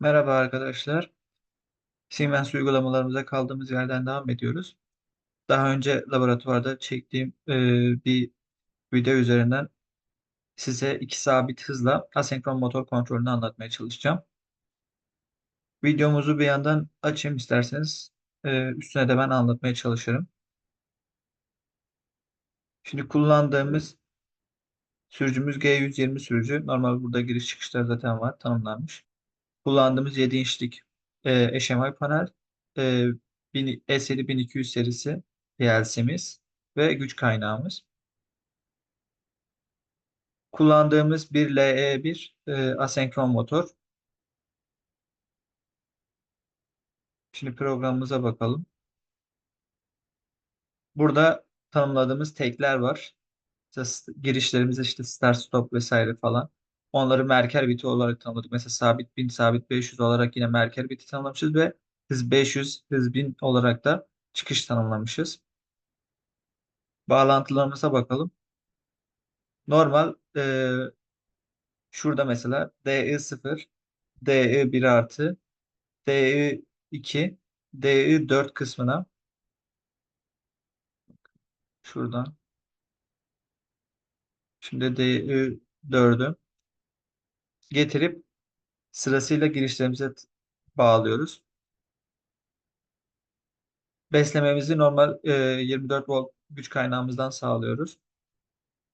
Merhaba arkadaşlar. Siemens uygulamalarımıza kaldığımız yerden devam ediyoruz. Daha önce laboratuvarda çektiğim e, bir video üzerinden size iki sabit hızla asenkron motor kontrolünü anlatmaya çalışacağım. Videomuzu bir yandan açayım isterseniz. E, üstüne de ben anlatmaya çalışırım. Şimdi kullandığımız sürücümüz G120 sürücü. Normal burada giriş çıkışlar zaten var, tanımlanmış. Kullandığımız 7 inçlik e, HMI panel, e, 1000 S7 1200 serisi PLC'miz ve güç kaynağımız. Kullandığımız bir LE1 e, asenkron motor. Şimdi programımıza bakalım. Burada tanımladığımız tekler var. İşte girişlerimizde işte start stop vesaire falan. Onları merker biti olarak tanımladık. Mesela sabit 1000, sabit 500 olarak yine merker biti tanımlamışız ve hız 500, hız 1000 olarak da çıkış tanımlamışız. Bağlantılarımıza bakalım. Normal e, şurada mesela DI0, DI1 artı, DI2, DI4 kısmına şuradan şimdi DI4'ü getirip sırasıyla girişlerimize bağlıyoruz. Beslememizi normal e, 24 volt güç kaynağımızdan sağlıyoruz.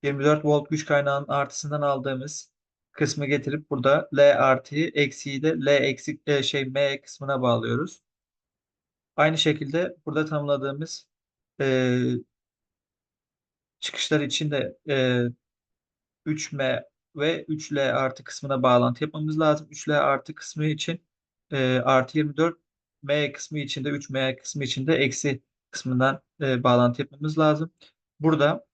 24 volt güç kaynağının artısından aldığımız kısmı getirip burada L artıyı eksiği de L eksik e, şey M kısmına bağlıyoruz. Aynı şekilde burada tanımladığımız e, çıkışlar için de e, 3M ve 3L artı kısmına bağlantı yapmamız lazım. 3L artı kısmı için e, artı 24 M kısmı için de 3M kısmı için de eksi kısmından e, bağlantı yapmamız lazım. Burada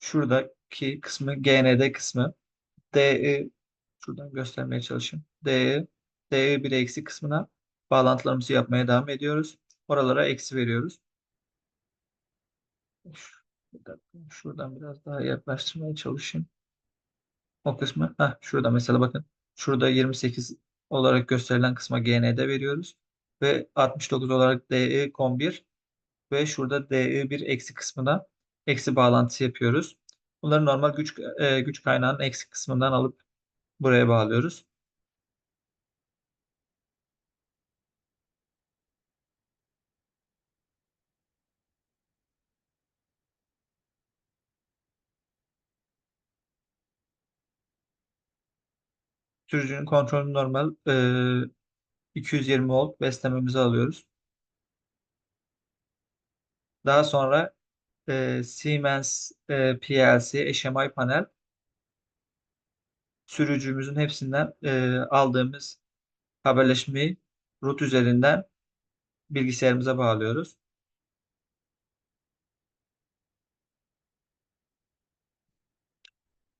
şuradaki kısmı GND kısmı DI şuradan göstermeye çalışayım. DI DI bir eksi kısmına bağlantılarımızı yapmaya devam ediyoruz. Oralara eksi veriyoruz. Şuradan biraz daha yaklaştırmaya çalışayım. O kısmı. Heh, şurada mesela bakın. Şurada 28 olarak gösterilen kısma GND veriyoruz. Ve 69 olarak DE 11 ve şurada DE1 eksi kısmına eksi bağlantısı yapıyoruz. Bunları normal güç e, güç kaynağının eksi kısmından alıp buraya bağlıyoruz. Sürücünün kontrolünü normal e, 220 volt beslememizi alıyoruz. Daha sonra e, Siemens e, PLC HMI panel sürücümüzün hepsinden e, aldığımız haberleşmeyi root üzerinden bilgisayarımıza bağlıyoruz.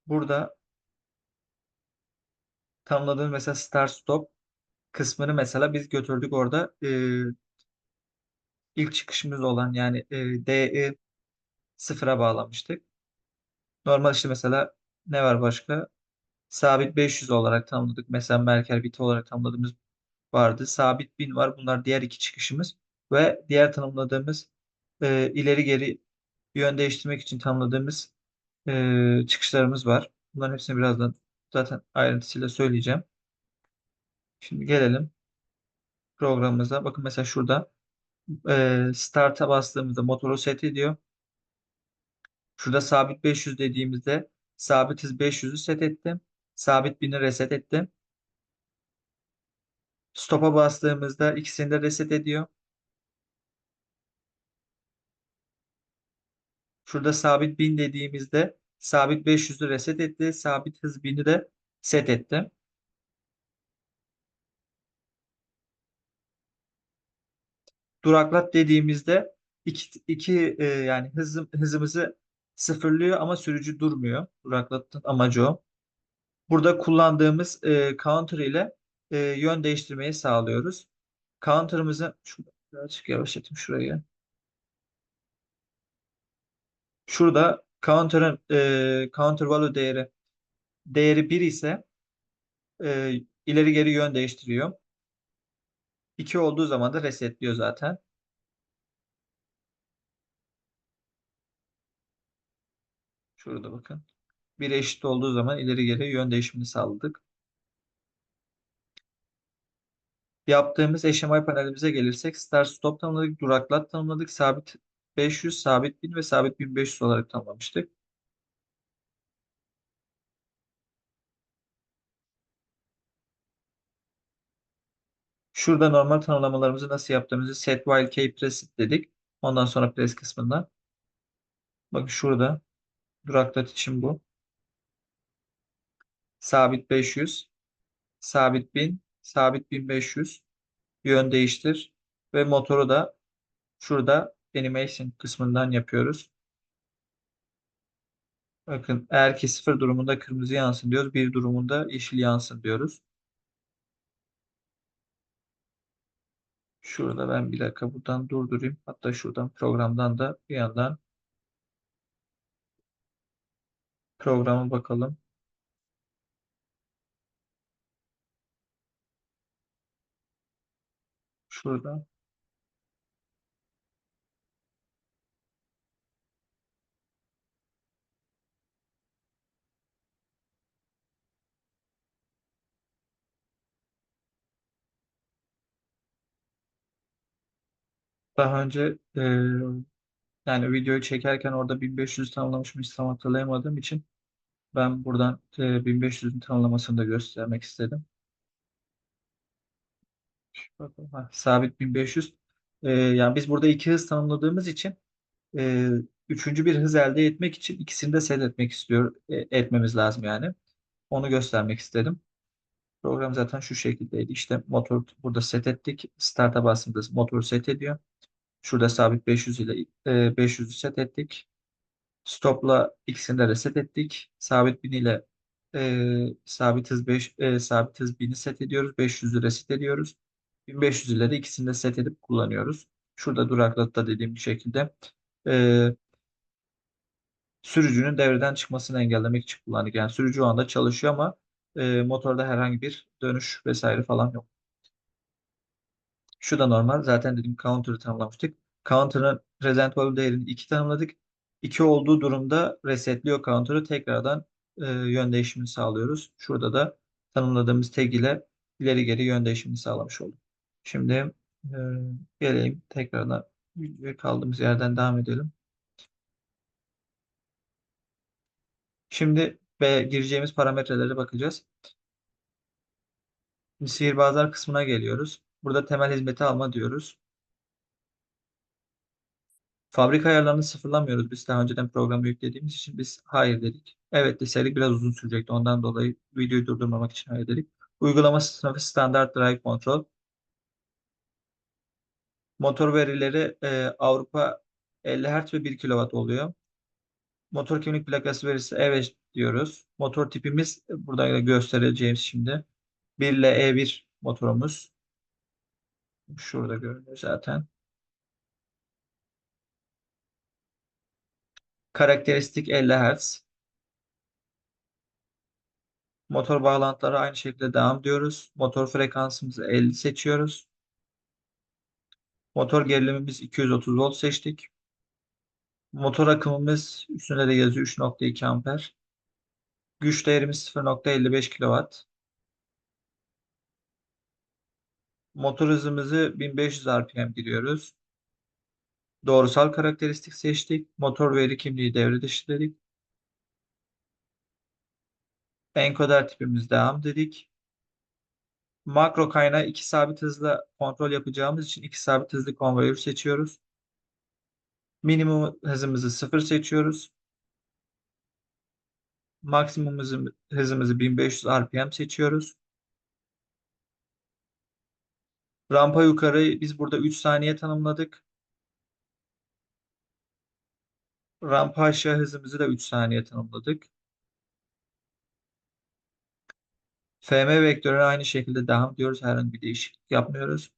Burada tanımladığımız mesela start stop kısmını mesela biz götürdük orada e, ilk çıkışımız olan yani e, DE sıfıra bağlamıştık. Normal işte mesela ne var başka? Sabit 500 olarak tanımladık. Mesela Merkel biti olarak tanımladığımız vardı. Sabit 1000 var. Bunlar diğer iki çıkışımız. Ve diğer tanımladığımız e, ileri geri yön değiştirmek için tanımladığımız e, çıkışlarımız var. Bunların hepsini birazdan zaten ayrıntısıyla söyleyeceğim. Şimdi gelelim programımıza. Bakın mesela şurada e, start'a bastığımızda motoru set ediyor. Şurada sabit 500 dediğimizde sabit hız 500'ü set ettim. Sabit 1000'i reset ettim. Stop'a bastığımızda ikisini de reset ediyor. Şurada sabit 1000 dediğimizde sabit 500'ü reset etti. Sabit hız 1000'i de set etti. Duraklat dediğimizde iki, iki e, yani hızım, hızımızı sıfırlıyor ama sürücü durmuyor. Duraklatın amacı o. Burada kullandığımız e, counter ile e, yön değiştirmeyi sağlıyoruz. Counter'ımızı birazcık yavaşlatayım şurayı. Şurada counter'ın e, counter value değeri değeri 1 ise e, ileri geri yön değiştiriyor. 2 olduğu zaman da resetliyor zaten. Şurada bakın. 1 eşit olduğu zaman ileri geri yön değişimini sağladık. Yaptığımız HMI panelimize gelirsek start stop tanımladık, duraklat tanımladık, sabit 500, sabit 1000 ve sabit 1500 olarak tanımlamıştık. Şurada normal tanımlamalarımızı nasıl yaptığımızı set while key press dedik. Ondan sonra press kısmında. Bakın şurada duraklat için bu. Sabit 500, sabit 1000, sabit 1500. Yön değiştir ve motoru da şurada animation kısmından yapıyoruz. Bakın eğer ki sıfır durumunda kırmızı yansın diyoruz. Bir durumunda yeşil yansın diyoruz. Şurada ben bir dakika buradan durdurayım. Hatta şuradan programdan da bir yandan programa bakalım. Şurada. Daha önce e, yani videoyu çekerken orada 1500 tanımlamış mıyız tam hatırlayamadığım için ben buradan e, 1500'ün tanımlamasını da göstermek istedim. Bakalım. Ha, sabit 1500. E, yani biz burada iki hız tanımladığımız için e, üçüncü bir hız elde etmek için ikisini de set etmek istiyor e, etmemiz lazım yani. Onu göstermek istedim. Program zaten şu şekildeydi. İşte motor burada set ettik. Start'a bastığımızda motoru set ediyor. Şurada sabit 500 ile e, 500'ü set ettik. Stop'la ikisini de reset ettik. Sabit 1000 ile e, sabit hız 5 e, sabit hız 1000'i set ediyoruz. 500'ü reset ediyoruz. 1500 ile de ikisini de set edip kullanıyoruz. Şurada duraklatta dediğim şekilde e, sürücünün devreden çıkmasını engellemek için kullandık. Yani sürücü o anda çalışıyor ama e, motorda herhangi bir dönüş vesaire falan yok. Şu da normal. Zaten dedim counter'ı tanımlamıştık. Counter'ın present value değerini 2 tanımladık. 2 olduğu durumda resetliyor counter'ı. Tekrardan e, yön değişimini sağlıyoruz. Şurada da tanımladığımız tag ile ileri geri yön değişimini sağlamış olduk. Şimdi e, geleyim tekrardan kaldığımız yerden devam edelim. Şimdi ve gireceğimiz parametrelere bakacağız. Sihirbazlar kısmına geliyoruz. Burada temel hizmeti alma diyoruz. Fabrika ayarlarını sıfırlamıyoruz. Biz daha önceden programı yüklediğimiz için biz hayır dedik. Evet deseydik biraz uzun sürecekti. Ondan dolayı videoyu durdurmamak için hayır dedik. Uygulama sınıfı standart drive control. Motor verileri e, Avrupa 50 Hz ve 1 kW oluyor. Motor kimlik plakası verisi evet diyoruz. Motor tipimiz burada göstereceğimiz şimdi. 1 ile E1 motorumuz. Şurada görünüyor zaten. Karakteristik 50 Hz. Motor bağlantıları aynı şekilde devam diyoruz. Motor frekansımızı 50 seçiyoruz. Motor gerilimimiz 230 volt seçtik. Motor akımımız üstünde de yazıyor 3.2 amper. Güç değerimiz 0.55 kW. Motor hızımızı 1500 RPM giriyoruz. Doğrusal karakteristik seçtik. Motor veri kimliği devre dışı dedik. Enkoder tipimiz devam dedik. Makro kaynağı iki sabit hızla kontrol yapacağımız için iki sabit hızlı konveyör seçiyoruz. Minimum hızımızı sıfır seçiyoruz. Maksimum hızımızı 1500 RPM seçiyoruz. Rampa yukarı biz burada 3 saniye tanımladık. Rampa aşağı hızımızı da 3 saniye tanımladık. FM vektörüne aynı şekilde devam diyoruz. Herhangi bir değişiklik yapmıyoruz.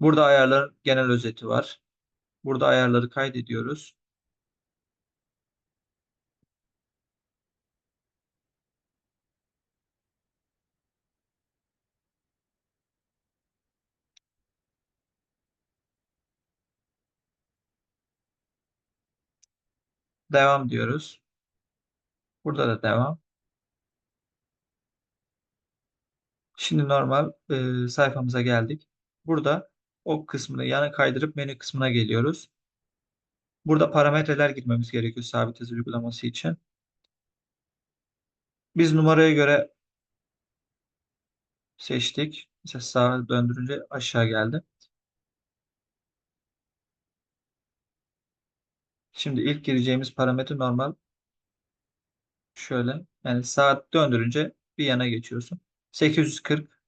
Burada ayarların genel özeti var. Burada ayarları kaydediyoruz. Devam diyoruz. Burada da devam. Şimdi normal e, sayfamıza geldik. Burada o kısmını yana kaydırıp menü kısmına geliyoruz. Burada parametreler girmemiz gerekiyor sabit hız uygulaması için. Biz numaraya göre seçtik. Mesela sağa döndürünce aşağı geldi. Şimdi ilk gireceğimiz parametre normal. Şöyle yani saat döndürünce bir yana geçiyorsun. 840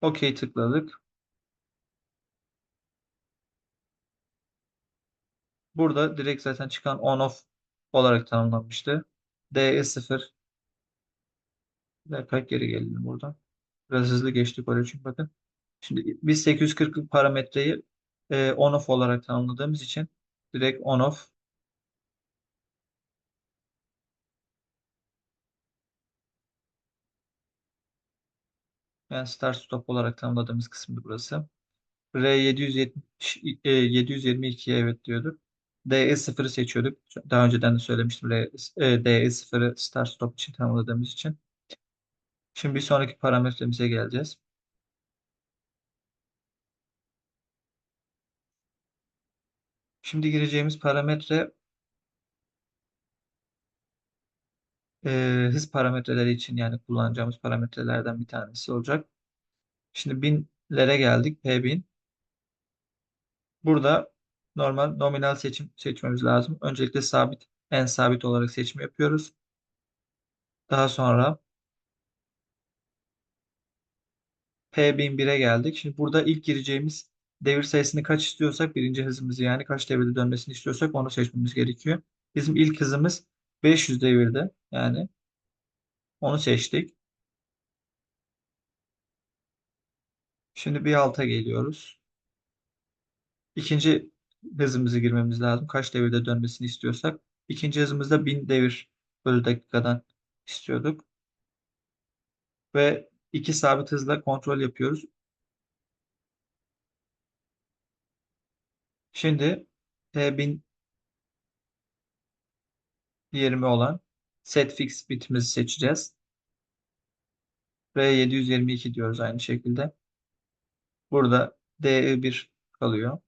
OK tıkladık. Burada direkt zaten çıkan on off olarak tanımlanmıştı. DE0 bir dakika geri gelelim buradan. Biraz hızlı geçtik oraya çünkü bakın. Şimdi biz 840'lık parametreyi e, on off olarak tanımladığımız için direkt on off yani start stop olarak tanımladığımız kısımdı burası. R770 e, 722'ye evet diyorduk. DE0'ı seçiyorduk. Daha önceden de söylemiştim. E, DE0'ı start stop için tanımladığımız için. Şimdi bir sonraki parametremize geleceğiz. Şimdi gireceğimiz parametre e, hız parametreleri için yani kullanacağımız parametrelerden bir tanesi olacak. Şimdi binlere geldik. P1000. Burada normal nominal seçim seçmemiz lazım. Öncelikle sabit en sabit olarak seçim yapıyoruz. Daha sonra P1001'e geldik. Şimdi burada ilk gireceğimiz devir sayısını kaç istiyorsak birinci hızımızı yani kaç devirde dönmesini istiyorsak onu seçmemiz gerekiyor. Bizim ilk hızımız 500 devirde yani onu seçtik. Şimdi bir alta geliyoruz. İkinci hızımızı girmemiz lazım. Kaç devirde dönmesini istiyorsak. İkinci hızımızda 1000 devir bölü dakikadan istiyorduk. Ve iki sabit hızla kontrol yapıyoruz. Şimdi P1020 olan set fix bitimizi seçeceğiz. R722 diyoruz aynı şekilde. Burada DE1 kalıyor.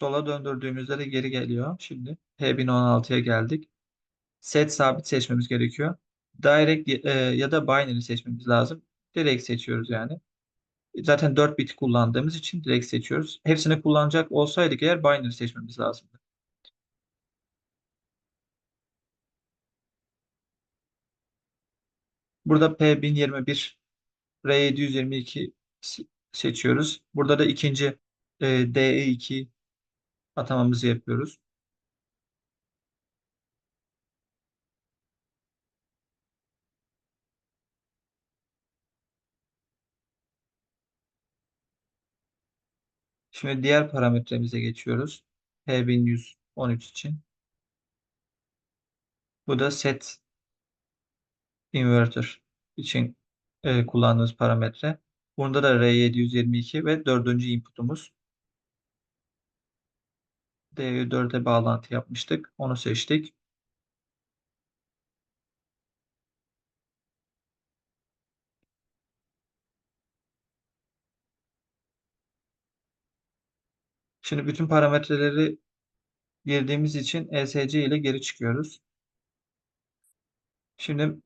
Sola döndürdüğümüzde de geri geliyor. Şimdi P1016'ya geldik. Set sabit seçmemiz gerekiyor. Direct e, ya da binary seçmemiz lazım. Direkt seçiyoruz yani. Zaten 4 bit kullandığımız için direkt seçiyoruz. Hepsini kullanacak olsaydık eğer binary seçmemiz lazımdı. Burada P1021 R722 seçiyoruz. Burada da ikinci e, DE2 atamamızı yapıyoruz. Şimdi diğer parametremize geçiyoruz. P1113 için. Bu da set inverter için e, kullandığımız parametre. Bunda da R722 ve dördüncü inputumuz. D4'e bağlantı yapmıştık. Onu seçtik. Şimdi bütün parametreleri girdiğimiz için ESC ile geri çıkıyoruz. Şimdi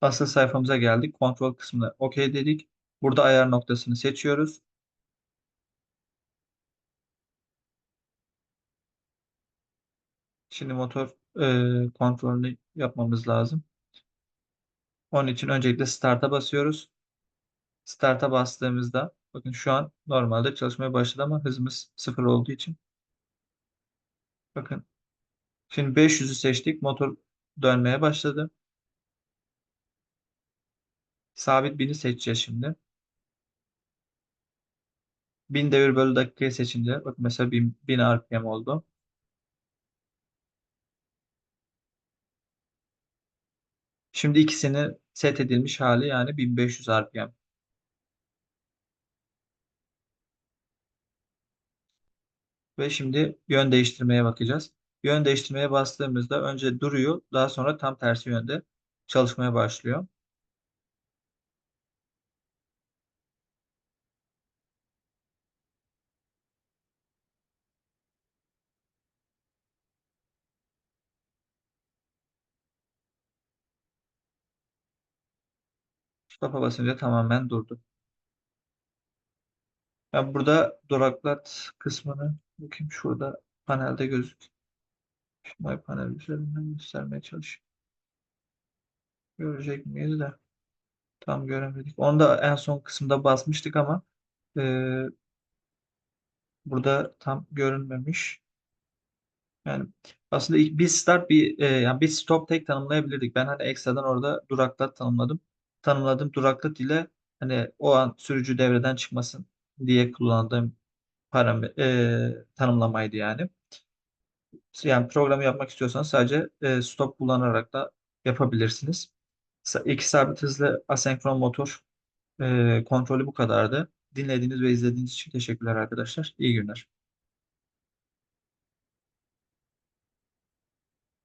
asıl sayfamıza geldik. Kontrol kısmına OK dedik. Burada ayar noktasını seçiyoruz. Şimdi motor e, kontrolünü yapmamız lazım. Onun için öncelikle Start'a basıyoruz. Start'a bastığımızda bakın şu an normalde çalışmaya başladı ama hızımız sıfır olduğu için bakın şimdi 500'ü seçtik. Motor dönmeye başladı. Sabit 1000'i seçeceğiz şimdi. 1000 devir bölü dakikayı seçince bakın mesela 1000, 1000 RPM oldu. Şimdi ikisinin set edilmiş hali yani 1500 RPM. Ve şimdi yön değiştirmeye bakacağız. Yön değiştirmeye bastığımızda önce duruyor, daha sonra tam tersi yönde çalışmaya başlıyor. Stop'a basınca tamamen durdu. Ben burada duraklat kısmını bakayım şurada panelde gözük. Şimdi panel üzerinden göstermeye çalışayım. Görecek miyiz de tam göremedik. Onu da en son kısımda basmıştık ama e, burada tam görünmemiş. Yani aslında bir start bir e, yani bir stop tek tanımlayabilirdik. Ben hani ekstradan orada duraklat tanımladım. Tanımladım duraklat ile hani o an sürücü devreden çıkmasın diye kullandığım parametre e, tanımlamaydı yani. Yani programı yapmak istiyorsanız sadece e, stop kullanarak da yapabilirsiniz. İki sabit hızlı asenkron motor e, kontrolü bu kadardı. Dinlediğiniz ve izlediğiniz için teşekkürler arkadaşlar. İyi günler.